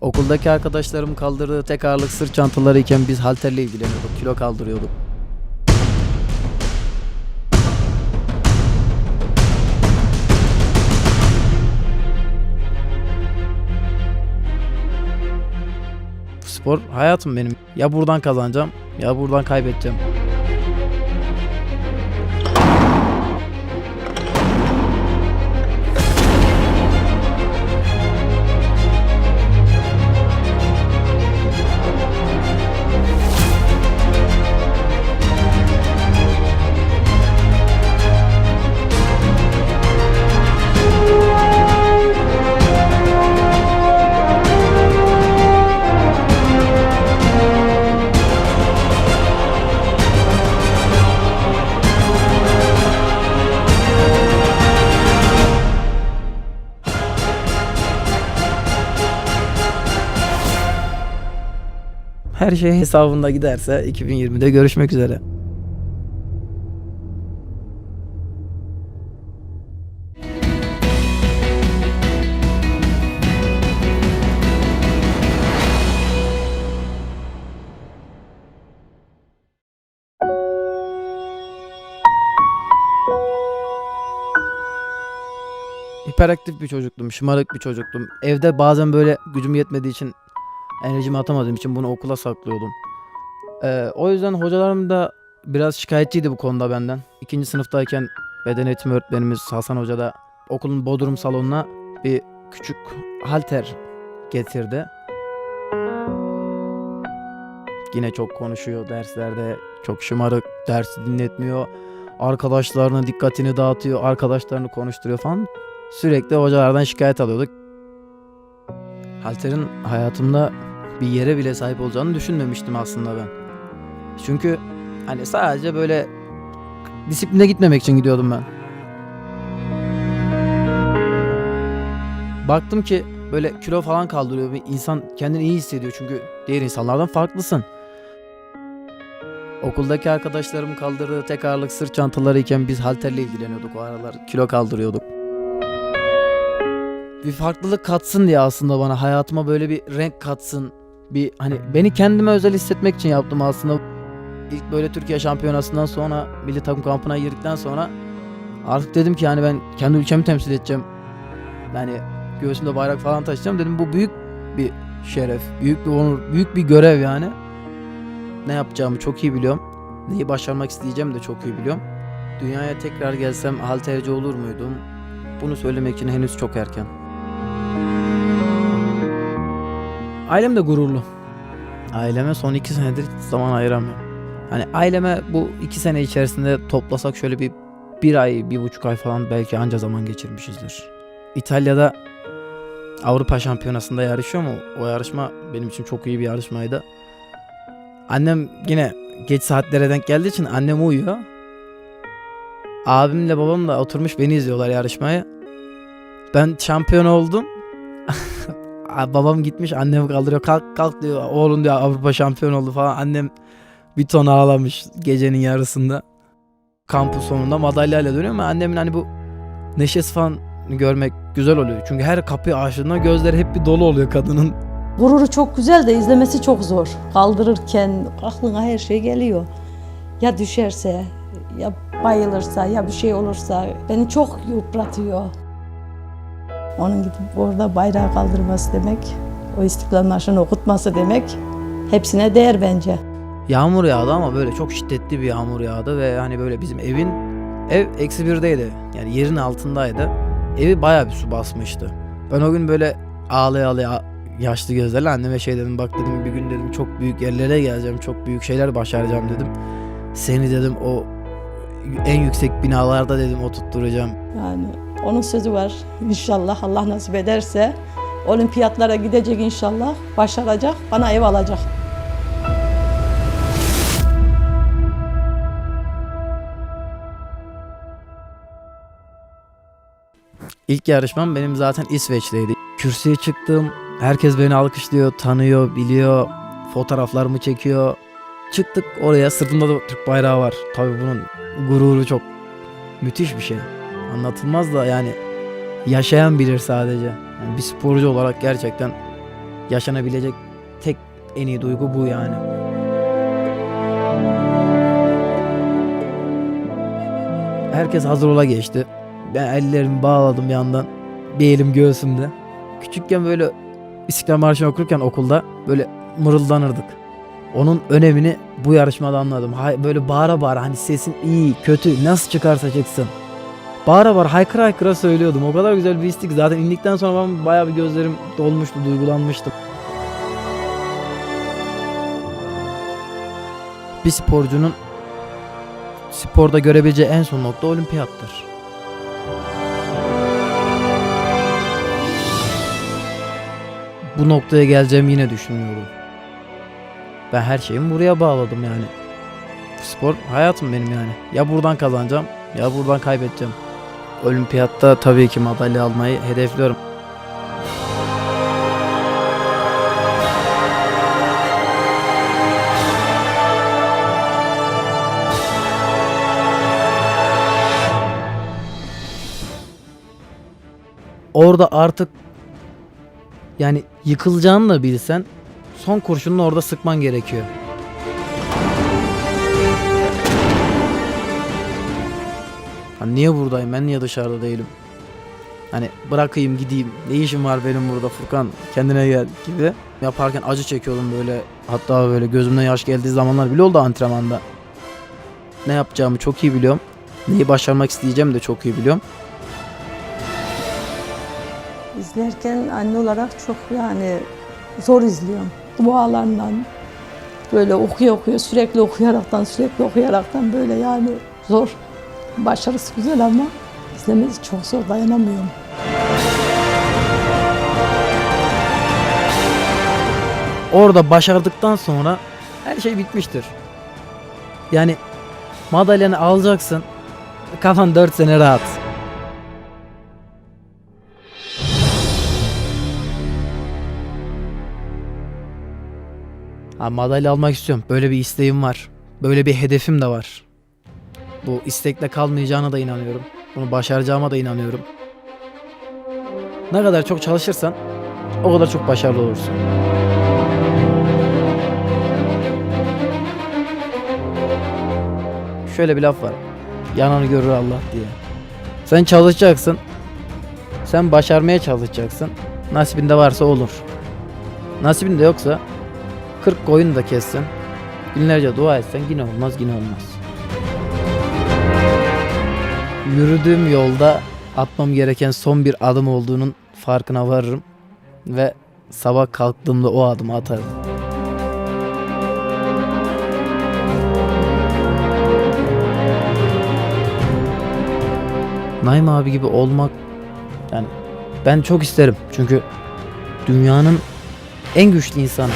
Okuldaki arkadaşlarım kaldırdığı tek ağırlık sırt çantaları iken biz halterle ilgileniyorduk. Kilo kaldırıyorduk. Spor hayatım benim. Ya buradan kazanacağım ya buradan kaybedeceğim. Her şey hesabında giderse 2020'de görüşmek üzere. Hiperaktif bir çocuktum, şımarık bir çocuktum. Evde bazen böyle gücüm yetmediği için enerjimi atamadığım için bunu okula saklıyordum. Ee, o yüzden hocalarım da biraz şikayetçiydi bu konuda benden. İkinci sınıftayken beden eğitimi öğretmenimiz Hasan Hoca da okulun bodrum salonuna bir küçük halter getirdi. Yine çok konuşuyor derslerde, çok şımarık, dersi dinletmiyor. Arkadaşlarının dikkatini dağıtıyor, arkadaşlarını konuşturuyor falan. Sürekli hocalardan şikayet alıyorduk. Halter'in hayatımda bir yere bile sahip olacağını düşünmemiştim aslında ben. Çünkü hani sadece böyle disipline gitmemek için gidiyordum ben. Baktım ki böyle kilo falan kaldırıyor bir insan kendini iyi hissediyor çünkü diğer insanlardan farklısın. Okuldaki arkadaşlarım kaldırdığı tek ağırlık sırt çantaları iken biz halterle ilgileniyorduk o aralar kilo kaldırıyorduk bir farklılık katsın diye aslında bana hayatıma böyle bir renk katsın. Bir hani beni kendime özel hissetmek için yaptım aslında. İlk böyle Türkiye şampiyonasından sonra milli takım kampına girdikten sonra artık dedim ki yani ben kendi ülkemi temsil edeceğim. Yani göğsümde bayrak falan taşıyacağım dedim bu büyük bir şeref, büyük bir onur, büyük bir görev yani. Ne yapacağımı çok iyi biliyorum. Neyi başarmak isteyeceğim de çok iyi biliyorum. Dünyaya tekrar gelsem halterci olur muydum? Bunu söylemek için henüz çok erken. Ailem de gururlu. Aileme son iki senedir zaman ayıramıyorum. Hani aileme bu iki sene içerisinde toplasak şöyle bir bir ay, bir buçuk ay falan belki anca zaman geçirmişizdir. İtalya'da Avrupa Şampiyonası'nda yarışıyor mu? O yarışma benim için çok iyi bir yarışmaydı. Annem yine geç saatlere denk geldiği için annem uyuyor. Abimle babam da oturmuş beni izliyorlar yarışmayı. Ben şampiyon oldum. Babam gitmiş annemi kaldırıyor kalk kalk diyor oğlum diyor Avrupa şampiyon oldu falan annem bir ton ağlamış gecenin yarısında kampus sonunda madalyayla dönüyor ama annemin hani bu neşesi falan görmek güzel oluyor çünkü her kapıyı açtığında gözleri hep bir dolu oluyor kadının Gururu çok güzel de izlemesi çok zor. Kaldırırken aklına her şey geliyor. Ya düşerse, ya bayılırsa, ya bir şey olursa beni çok yıpratıyor. Onun gidip orada bayrağı kaldırması demek, o İstiklal Marşı'nı okutması demek hepsine değer bence. yağmur yağdı ama böyle çok şiddetli bir yağmur yağdı ve hani böyle bizim evin ev eksi birdeydi. Yani yerin altındaydı. Evi bayağı bir su basmıştı. Ben o gün böyle ağlaya ağlaya yaşlı gözlerle anneme şey dedim bak dedim bir gün dedim çok büyük yerlere geleceğim çok büyük şeyler başaracağım dedim. Seni dedim o en yüksek binalarda dedim oturtturacağım. Yani onun sözü var. İnşallah Allah nasip ederse olimpiyatlara gidecek inşallah, başaracak, bana ev alacak. İlk yarışmam benim zaten İsveç'teydi. Kürsüye çıktım. Herkes beni alkışlıyor, tanıyor, biliyor. Fotoğraflarımı çekiyor. Çıktık oraya sırtımda da Türk bayrağı var. Tabii bunun gururu çok müthiş bir şey. Anlatılmaz da yani yaşayan bilir sadece. Yani bir sporcu olarak gerçekten yaşanabilecek tek en iyi duygu bu yani. Herkes hazır ola geçti. Ben ellerimi bağladım bir yandan. Bir elim göğsümde. Küçükken böyle İstiklal Marşı'nı okurken okulda böyle mırıldanırdık. Onun önemini bu yarışmada anladım. Böyle bağıra bağıra hani sesin iyi, kötü, nasıl çıkarsa çıksın. Bağıra bağıra haykıra haykıra söylüyordum. O kadar güzel bir istik. Zaten indikten sonra ben bayağı bir gözlerim dolmuştu, duygulanmıştım. Bir sporcunun sporda görebileceği en son nokta olimpiyattır. Bu noktaya geleceğimi yine düşünüyorum. Ben her şeyimi buraya bağladım yani. Spor hayatım benim yani. Ya buradan kazanacağım ya buradan kaybedeceğim. Olimpiyatta tabii ki madalya almayı hedefliyorum. Orada artık yani yıkılacağını da bilsen son kurşununu orada sıkman gerekiyor. Hani niye buradayım ben niye dışarıda değilim? Hani bırakayım gideyim ne işim var benim burada Furkan kendine gel gibi. Yaparken acı çekiyordum böyle hatta böyle gözümden yaş geldiği zamanlar bile oldu antrenmanda. Ne yapacağımı çok iyi biliyorum. Neyi başarmak isteyeceğimi de çok iyi biliyorum. İzlerken anne olarak çok yani zor izliyorum. Dualarından böyle okuyor okuyor sürekli okuyaraktan sürekli okuyaraktan böyle yani zor. Başarısı güzel ama izlemesi çok zor dayanamıyorum. Orada başardıktan sonra her şey bitmiştir. Yani madalyanı alacaksın. Kafan 4 sene rahat. Ha, madalya almak istiyorum. Böyle bir isteğim var. Böyle bir hedefim de var. Bu istekle kalmayacağına da inanıyorum. Bunu başaracağıma da inanıyorum. Ne kadar çok çalışırsan o kadar çok başarılı olursun. Şöyle bir laf var. Yananı görür Allah diye. Sen çalışacaksın. Sen başarmaya çalışacaksın. Nasibinde varsa olur. Nasibinde yoksa 40 koyun da kessin. Günlerce dua etsen yine olmaz yine olmaz. Yürüdüğüm yolda atmam gereken son bir adım olduğunun farkına varırım. Ve sabah kalktığımda o adımı atarım. Naim abi gibi olmak yani ben çok isterim çünkü dünyanın en güçlü insanı.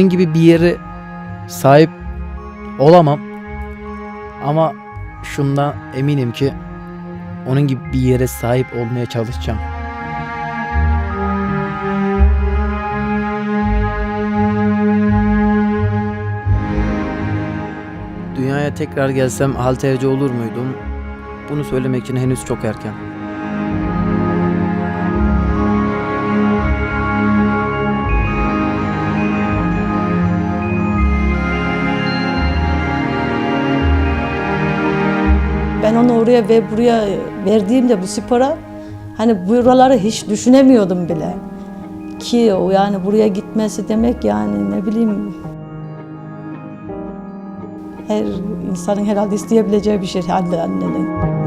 Onun gibi bir yere sahip olamam. Ama şundan eminim ki onun gibi bir yere sahip olmaya çalışacağım. Dünyaya tekrar gelsem halterci olur muydum? Bunu söylemek için henüz çok erken. Ben onu oraya ve buraya verdiğimde bu spora hani buraları hiç düşünemiyordum bile. Ki o yani buraya gitmesi demek yani ne bileyim her insanın herhalde isteyebileceği bir şey anne annenin.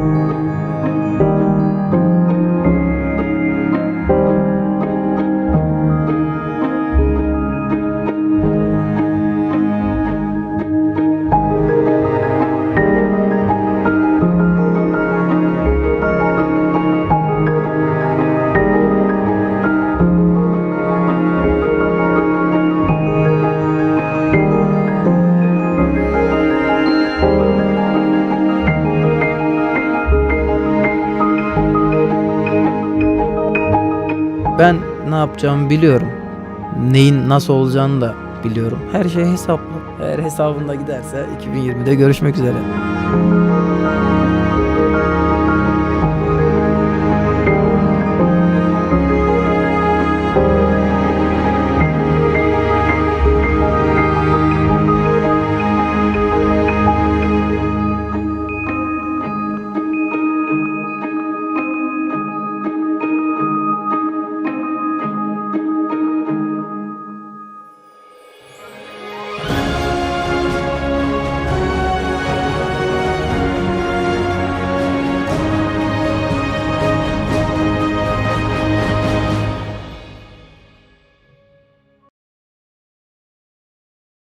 Ben ne yapacağımı biliyorum. neyin nasıl olacağını da biliyorum. Her şey hesaplı. Eğer hesabında giderse 2020'de görüşmek üzere.